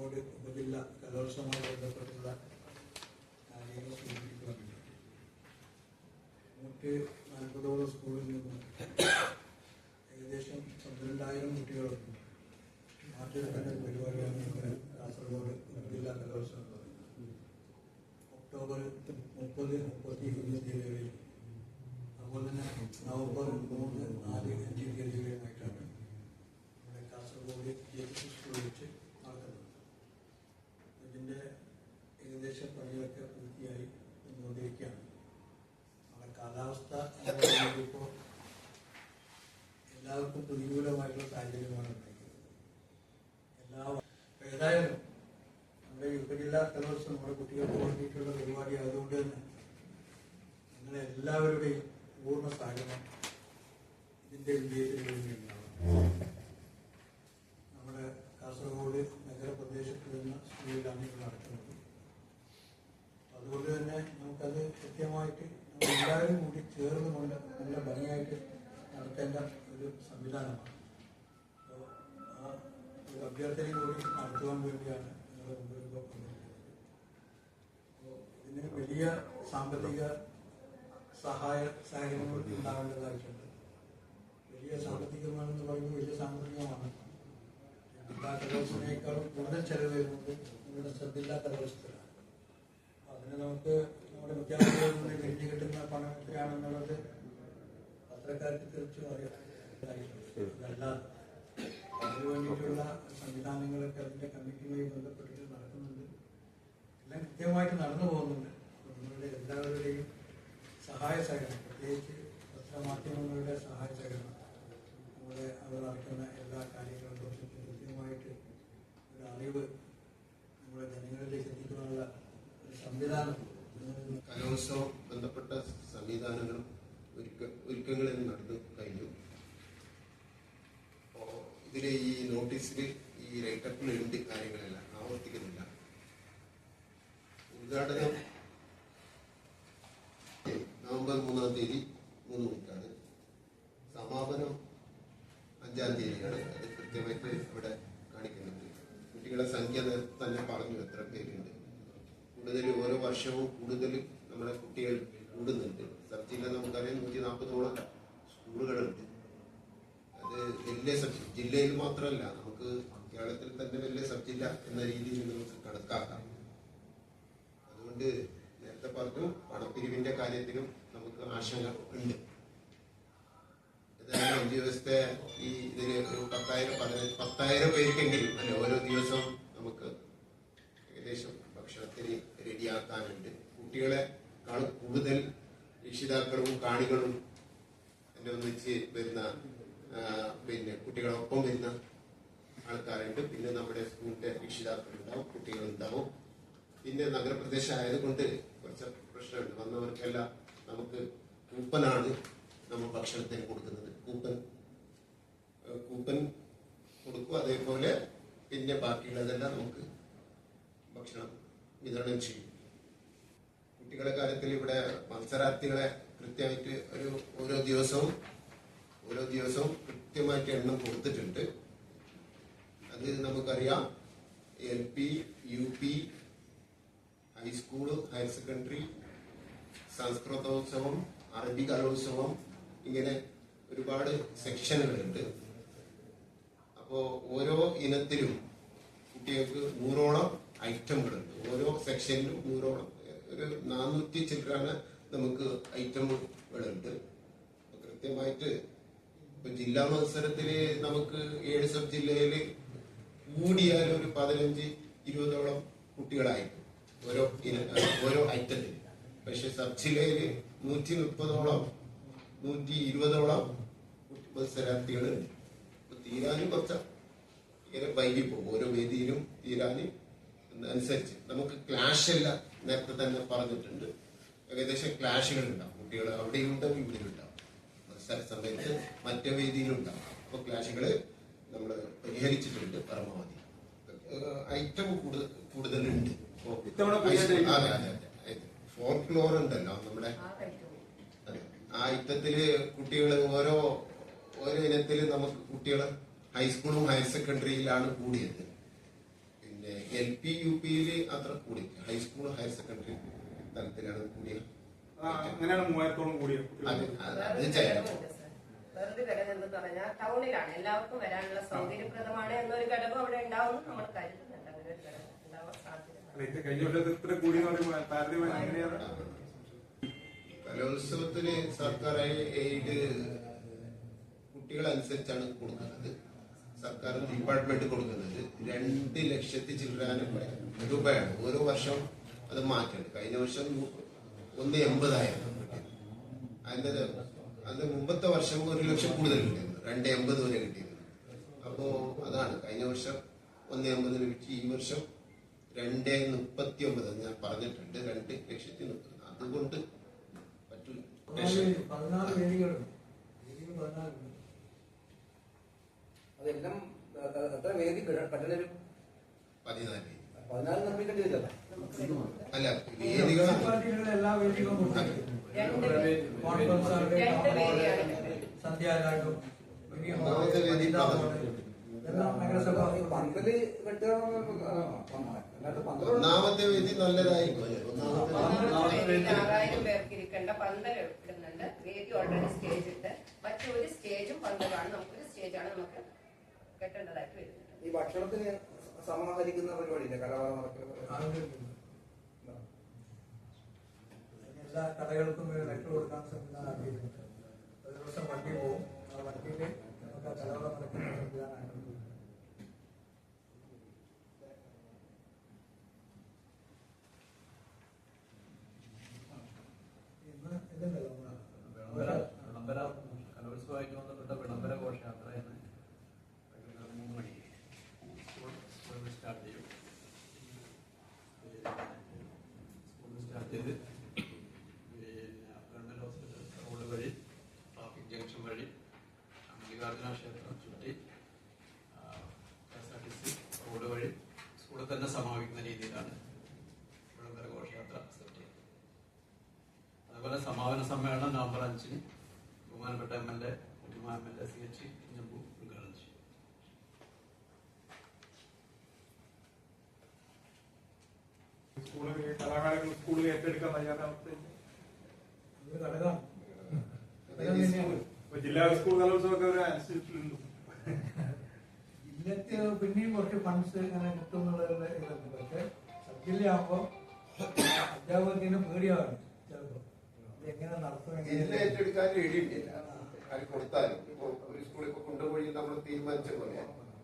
കാസർഗോഡ് ഉപജില്ല കലോത്സവവുമായി ബന്ധപ്പെട്ടുള്ള കാര്യങ്ങൾ സൂചിപ്പിക്കുവാൻ വേണ്ടി നൂറ്റി നാൽപ്പതോളം സ്കൂളിൽ നിന്നും ഏകദേശം പന്ത്രണ്ടായിരം കുട്ടികളുണ്ട് മാറ്റിവെക്കേണ്ട പരിപാടിയാണ് നമ്മുടെ കാസർഗോഡ് ഉപജില്ലാ കലോത്സവം ഒക്ടോബർ മുപ്പത് മുപ്പത്തി ഒന്ന് തീയതികളിൽ അതുപോലെ തന്നെ നവംബർ മൂന്ന് നാല് അഞ്ച് തീയതികളിലുമായിട്ടാണ് നമ്മുടെ കാസർഗോഡ് ജി എച്ച് സ്കൂളിൽ വെച്ച് നടക്കുന്നത് ഇതിന്റെ ഏകദേശം പണികളൊക്കെ പൂർത്തിയായി വന്നുകൊണ്ടിരിക്കുകയാണ് നമ്മുടെ കാലാവസ്ഥ ഇപ്പോൾ എല്ലാവർക്കും പ്രതികൂലമായിട്ടുള്ള സാഹചര്യമാണ് ഉണ്ടായിരിക്കുന്നത്. എല്ലാ ഏതായാലും നമ്മുടെ ഈ ഉപജില്ലാ കലോത്സവം നമ്മുടെ കുട്ടികൾക്ക് വേണ്ടിയിട്ടുള്ള പരിപാടി ആയതുകൊണ്ട് തന്നെ നിങ്ങളെ എല്ലാവരുടെയും പൂർണ സഹകരണം ഇതിന്റെ വിജയത്തിന് വേണ്ടി ഉണ്ടാവണം നമ്മുടെ കാസർഗോഡ് നഗരപ്രദേശത്ത് വരുന്ന സ്കൂളിലാണ് ഇത് നടക്കുന്നത് അതുകൊണ്ട് തന്നെ നമുക്കത് കൃത്യമായിട്ട് നമ്മൾ എല്ലാവരും കൂടി ചേർന്ന് കൊണ്ട് നല്ല ഭംഗിയായിട്ട് നടത്തേണ്ട ഒരു സംവിധാനമാണ്. അപ്പോൾ ആ ഒരു അഭ്യർത്ഥനയും കൂടി നടത്തുവാൻ വേണ്ടിയാണ് നിങ്ങളുടെ മുമ്പിൽ അപ്പോൾ ഇതിന് വലിയ സാമ്പത്തിക സഹായ സഹകരണങ്ങൾ ഉണ്ടാവേണ്ടതായിട്ടുണ്ട് വലിയ സാമ്പത്തികമാണെന്ന് പറയുമ്പോൾ വലിയ സാമ്പത്തികമാണ്. ജില്ലാ കലോത്സവനേക്കാളും കൂടുതൽ ചെലവ് വരുന്നത് നിങ്ങളുടെ ശ്രദ്ധയില്ലാത്ത കലോത്സവത്തിലാണ് അതിന് നമുക്ക് നമ്മുടെ വിദ്യാർത്ഥികളിൽ നിന്ന് കഴിഞ്ഞ് കിട്ടുന്ന പണം എത്രയാണെന്നുള്ളത് പത്രക്കാർക്ക് തീർച്ചയായും അറിയാം. അതിനു വേണ്ടിയിട്ടുള്ള സംവിധാനങ്ങളൊക്കെ അതിന്റെ കമ്മിറ്റിയുമായി ബന്ധപ്പെട്ടിട്ട് നടക്കുന്നുണ്ട്. എല്ലാം കൃത്യമായിട്ട് നടന്നു പോകുന്നുണ്ട്. നമ്മളുടെ എല്ലാവരുടെയും സഹായ സഹകരണം പ്രത്യേകിച്ച് പത്രമാധ്യമങ്ങളുടെ സഹായ സഹകരണം നമ്മുടെ അവർ നടക്കുന്ന എല്ലാ കാര്യങ്ങളും കൃത്യമായിട്ട് ഒരു അറിവ് കലോത്സവം ബന്ധപ്പെട്ട സംവിധാനങ്ങളും ഒരുക്ക നടന്നു കഴിഞ്ഞു. ഇതിലെ ഈ നോട്ടീസിൽ ഈ റൈറ്റപ്പിൽ ഉണ്ട് കാര്യങ്ങളല്ല. ആവർത്തിക്കുന്നില്ല. ഉദ്ഘാടനം നവംബർ മൂന്നാം തീയതി മൂന്ന് മണിക്കാണ്. സമാപനം അഞ്ചാം തീയതിയാണ്. അത് കൃത്യമായിട്ട് ഇവിടെ കാണിക്കുന്നുണ്ട്. കുട്ടികളുടെ സംഖ്യ തന്നെ പറഞ്ഞു എത്ര പേരുണ്ട്. കൂടുതൽ ഓരോ വർഷവും കൂടുതൽ നമ്മുടെ കുട്ടികൾ കൂടുന്നുണ്ട്. സബ്ജില്ല നമുക്കറിയാം നൂറ്റി നാൽപ്പതോളം സ്കൂളുകളുണ്ട്. അത് വലിയ സബ് ജില്ലയിൽ മാത്രമല്ല നമുക്ക് കേരളത്തിൽ തന്നെ വലിയ സബ് ജില്ല എന്ന രീതിയിൽ നമുക്ക് കണക്കാക്കാം. അതുകൊണ്ട് നേരത്തെ പറഞ്ഞു പണപ്പിരിവിന്റെ കാര്യത്തിലും നമുക്ക് ആശങ്ക ഉണ്ട്. ഏതായാലും അഞ്ച് ദിവസത്തെ ഈ ഇതിന് ഒരു പത്തായിരം പതിനഞ്ച് പത്തായിരം പേർക്കെങ്കിലും അല്ലെ ഓരോ ദിവസവും നമുക്ക് ഏകദേശം ഭക്ഷണത്തിന് കുട്ടികളെ കൂടുതൽ രക്ഷിതാക്കളും കാണികളും എന്നെ ഒന്നിച്ച് വരുന്ന പിന്നെ കുട്ടികളൊപ്പം വരുന്ന ആൾക്കാരുണ്ട്. പിന്നെ നമ്മുടെ സ്കൂളിന്റെ രക്ഷിതാക്കളുണ്ടാവും കുട്ടികളുണ്ടാവും. പിന്നെ നഗരപ്രദേശം ആയതുകൊണ്ട് കുറച്ച് പ്രശ്നമുണ്ട്. വന്നവർക്കെല്ലാം നമുക്ക് കൂപ്പനാണ് നമ്മൾ ഭക്ഷണത്തിന് കൊടുക്കുന്നത്. കൂപ്പൻ കൂപ്പൻ കൊടുക്കും. അതേപോലെ പിന്നെ ബാക്കിയുള്ളതെല്ലാം നമുക്ക് ഭക്ഷണം വിതരണം ചെയ്യും. കുട്ടികളുടെ കാര്യത്തിൽ ഇവിടെ മത്സരാർത്ഥികളെ കൃത്യമായിട്ട് ഒരു ഓരോ ദിവസവും ഓരോ ദിവസവും കൃത്യമായിട്ട് എണ്ണം കൊടുത്തിട്ടുണ്ട്. അത് നമുക്കറിയാം. L P U P high school higher secondary സംസ്കൃതോത്സവം അറബി കലോത്സവം ഇങ്ങനെ ഒരുപാട് സെക്ഷനുകളുണ്ട്. അപ്പോൾ ഓരോ ഇനത്തിലും കുട്ടികൾക്ക് നൂറോളം ഐറ്റമുകളുണ്ട് ഓരോ സെക്ഷനിലും നൂറോളം. ഒരു നാനൂറ്റി ചില്ലറാണ് നമുക്ക് ഐറ്റമുകളുണ്ട് കൃത്യമായിട്ട് ഇപ്പൊ ജില്ലാ മത്സരത്തിൽ നമുക്ക് ഏഴ് സബ് ജില്ലയിൽ കൂടിയാൽ ഒരു പതിനഞ്ച് ഇരുപതോളം കുട്ടികളായിരിക്കും ഓരോ ഇന- ഓരോ ഐറ്റത്തിൽ പക്ഷെ സബ് ജില്ലയിൽ നൂറ്റി മുപ്പതോളം നൂറ്റി ഇരുപതോളം മത്സരാർത്ഥികളുണ്ട് അപ്പൊ തീരാനും കുറച്ച്. ഇങ്ങനെ വൈകി ഓരോ വേദിയിലും തീരാനും അനുസരിച്ച്. നമുക്ക് ക്ലാഷ് എല്ലാം നേരത്തെ തന്നെ പറഞ്ഞിട്ടുണ്ട്. ഏകദേശം ക്ലാഷുകൾ ഉണ്ടാവും കുട്ടികൾ അവിടെയും ഉണ്ടാവും ഇവിടെയും ഉണ്ടാവും. മത്സര സമയത്ത് മറ്റു വേദിയിലും ഉണ്ടാവും. അപ്പൊ ക്ലാഷുകൾ നമ്മൾ പരിഹരിച്ചിട്ടുണ്ട് പരമാവധി. ഐറ്റം കൂടുതലുണ്ട്. അതെ അതെ ഫോർക്ക് ഫ്ലോർ ഉണ്ടല്ലോ നമ്മുടെ ആ ഐറ്റത്തിൽ കുട്ടികൾ ഓരോ ഓരോ ഇനത്തിൽ നമുക്ക് കുട്ടികൾ ഹൈസ്കൂളും ഹയർ സെക്കൻഡറിയിലാണ് കൂടിയത്. പി യു പിയിൽ അത്ര കൂടി. ഹൈസ്കൂൾ ഹയർ സെക്കൻഡറി തലത്തിലാണ് കൂടിയ ആ, അങ്ങനെയാണ് മൂവായിരത്തോളം കൂടിയ അതെ പറഞ്ഞാൽ ടൗണിലാണ്. എല്ലാവർക്കും വരാനുള്ള സൗകര്യപ്രദമാണ് എന്നൊരു ഘടകം അവിടെ ഉണ്ടാവും. നമ്മൾ കരുതുന്നുണ്ട് അങ്ങനെ ഒരു ഘടകം ഉണ്ടാവാൻ സാധ്യത കലോത്സവത്തിന് സർക്കാർ എയ്ഡ് കുട്ടികളനുസരിച്ചാണ് കൊടുക്കുന്നത്? സർക്കാർ ഡിപ്പാർട്ട്മെന്റ് കൊടുക്കുന്നത് രണ്ട് ലക്ഷത്തി ചില്ലറാനും രൂപയാണ്. ഓരോ വർഷം അത് മാറ്റുന്നത് കഴിഞ്ഞ വർഷം ഒന്ന് എൺപതായിരുന്നു അതിന്റെ അതിന്റെ മുമ്പത്തെ വർഷം ഒരു ലക്ഷം കൂടുതൽ കിട്ടിയിരുന്നു. രണ്ട് എൺപത് വരെ കിട്ടിയിരുന്നു. അപ്പോ അതാണ്. കഴിഞ്ഞ വർഷം ഒന്ന് എൺപതിന് വിറ്റ് ഈ വർഷം രണ്ട് മുപ്പത്തി ഒമ്പത് ഞാൻ പറഞ്ഞിട്ടുണ്ട്. രണ്ട് ലക്ഷത്തി മുപ്പത്. അതുകൊണ്ട് പറ്റൂല പതിനാല് പതിനാല് വേദികളുണ്ട് എത്ര വേദി കെട്ട- കെട്ടണ ഒരു പതിനാല് പതിനാല് നിർമ്മിക്കേണ്ടി വരില്ല. അല്ല വേദികൾ എല്ലാ വേദികളും ഒന്നാമത്തെ വേദി പന്തൽ കെട്ടുക ഒന്നാമത്തെ നല്ലതായിരിക്കും. ഒന്നാമത്തെ വേദി ഒന്നാമത്തെ വേദിയിൽ ആറായിരം പേർക്ക് ഇരിക്കേണ്ട പന്തൽ ഇടുന്നുണ്ട്. വേദി ഓൾറെഡി സ്റ്റേജ് മറ്റൊരു സ്റ്റേജും പന്തലാണ് നമുക്കൊരു സ്റ്റേജാണ് നമുക്ക് കെട്ടേണ്ടതായിട്ട് വരുന്നത് ഈ ഭക്ഷണത്തിന് സമാഹരിക്കുന്ന പരിപാടിയില്ല? കലാകാരം നടക്കുന്ന ആളുകൾക്കുണ്ട്. എല്ലാ കടകൾക്കും ഒരു ലെറ്റർ കൊടുക്കാൻ സംവിധാനം ആക്കിയിട്ടുണ്ട് ഒരു ദിവസം വണ്ടി പോകും. ആ വണ്ടിയിൽ നമുക്ക് കലവറ നടക്കുന്ന സംവിധാനമായിട്ടുണ്ട് ഇന്ന് ഇതുണ്ടല്ലോ വിളംബര നമ്മുടെ വിളംബര കലോത്സവമായിട്ട് ബന്ധപ്പെട്ട വിളംബര ഘോഷയാത്ര എന്ന് വൈകുന്നേരം മൂന്ന് മണിക്ക് സ്കൂൾ സ്കൂളിൽ സ്റ്റാർട്ട് ചെയ്യും പിന്നെ സ്കൂളിൽ സ്റ്റാർട്ട് ചെയ്ത് പിന്നെ ഹോസ്പിറ്റൽ റോഡ് വഴി ട്രാഫിക് ജംഗ്ഷൻ വഴി മല്ലികാർജുന ക്ഷേത്രം ചുറ്റി S R T C road വഴി സ്കൂളിൽ തന്നെ സമാപിക്കുന്ന രീതിയിലാണ് വിളംബര ഘോഷയാത്ര സെറ്റ് ചെയ്യുന്നത്. അതുപോലെ സമാപന സമ്മേളനം നവംബർ അഞ്ചിന് ബഹുമാനപ്പെട്ട എം എൽ എ ഉമ്മ M L A C H ഉദ്ഘാടനം ചെയ്യും. സ്കൂളിൽ കലാകാരങ്ങൾ സ്കൂളിൽ ഏറ്റെടുക്കാൻ ജില്ലാ സ്കൂൾ കലോത്സവമൊക്കെ ഒരു അനുസരിച്ചിട്ടുള്ളൂ ജില്ലക്ക് പിന്നെയും കുറച്ച് ഫണ്ട്സ് ഇങ്ങനെ കിട്ടും ഇതുണ്ട്. പക്ഷെ സബ് ജില്ലയാകുമ്പോൾ അധ്യാപകത്തിന് പേടിയാണ് ചിലപ്പോൾ എങ്ങനെ നടത്തും ജില്ല ഏറ്റെടുക്കാൻ റെഡിയുണ്ടില്ല അത് കൊടുത്താലും. ഇപ്പൊ ഒരു സ്കൂളിൽ കൊണ്ടുപോയി നമ്മൾ തീരുമാനിച്ച പോലെ.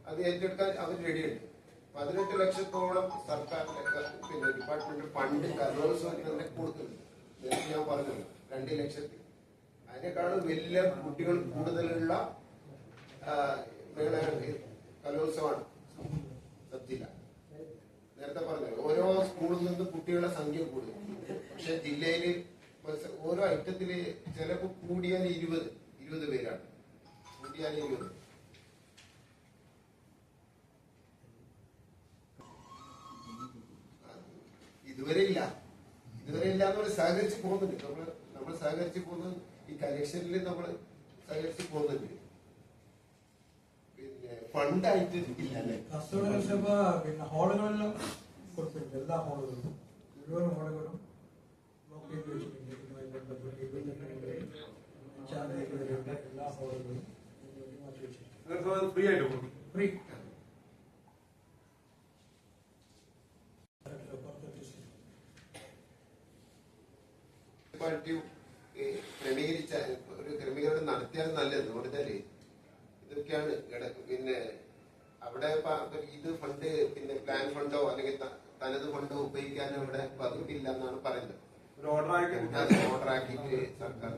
അത് ഏറ്റെടുക്കാൻ അവർ റെഡിയുണ്ട് പതിനെട്ട് ലക്ഷത്തോളം സർക്കാരിന്റെ പിന്നെ ഡിപ്പാർട്ട്മെന്റ് ഫണ്ട് കലോത്സവത്തിന് കൊടുത്തിട്ടുണ്ട്. ഞാൻ പറഞ്ഞു. രണ്ട് ലക്ഷത്തി. അതിനേക്കാളും വലിയ കുട്ടികൾ കൂടുതലുള്ള മേളയാണ് കലോത്സവമാണ്. സബ് നേരത്തെ പറഞ്ഞത് ഓരോ സ്കൂളിൽ നിന്ന് കുട്ടികളുടെ സംഖ്യ കൂടുതൽ പക്ഷെ ജില്ലയിൽ ഓരോ ഐറ്റത്തിൽ ചിലപ്പോ കൂടിയാൽ ഇരുപത്. ഇരുപത് പേരാണ്. കൂടിയാൽ ഇരുപത്. ഇതുവരെ ഇല്ല. ഇതുവരെ ഇല്ല നമ്മൾ സഹകരിച്ച് പോകുന്നുണ്ട്. നമ്മൾ നമ്മൾ സഹകരിച്ച് പോകുന്നത് ഈ കലക്ഷനിൽ നമ്മൾ സഹകരിച്ച് പോകുന്നുണ്ട്. പിന്നെ ഫണ്ടായിട്ട് ഇല്ല അല്ലേ? പിന്നെ ഹാളുകളെല്ലാം കൊടുത്തിട്ടുണ്ട്. എല്ലാ ഹാളുകളും. മുഴുവൻ ഹാളുകളും ബ്ലോക്ക് വെച്ചിട്ടുണ്ട് ഇതുമായി ബന്ധപ്പെട്ട് എല്ലാ ഹാളുകളും ഫ്രീ ആയിട്ട് ഫ്രീ ഇതൊക്കെയാണ് പിന്നെ അവിടെ ഇത് ഫണ്ട് പിന്നെ പ്ലാൻ ഫണ്ടോ അല്ലെങ്കിൽ തനത് ഫണ്ടോ ഉപയോഗിക്കാനോ ഇവിടെ പതിവില്ല എന്നാണ് പറയുന്നത്. ഒരു ഓർഡർ ആക്കി സർക്കാർ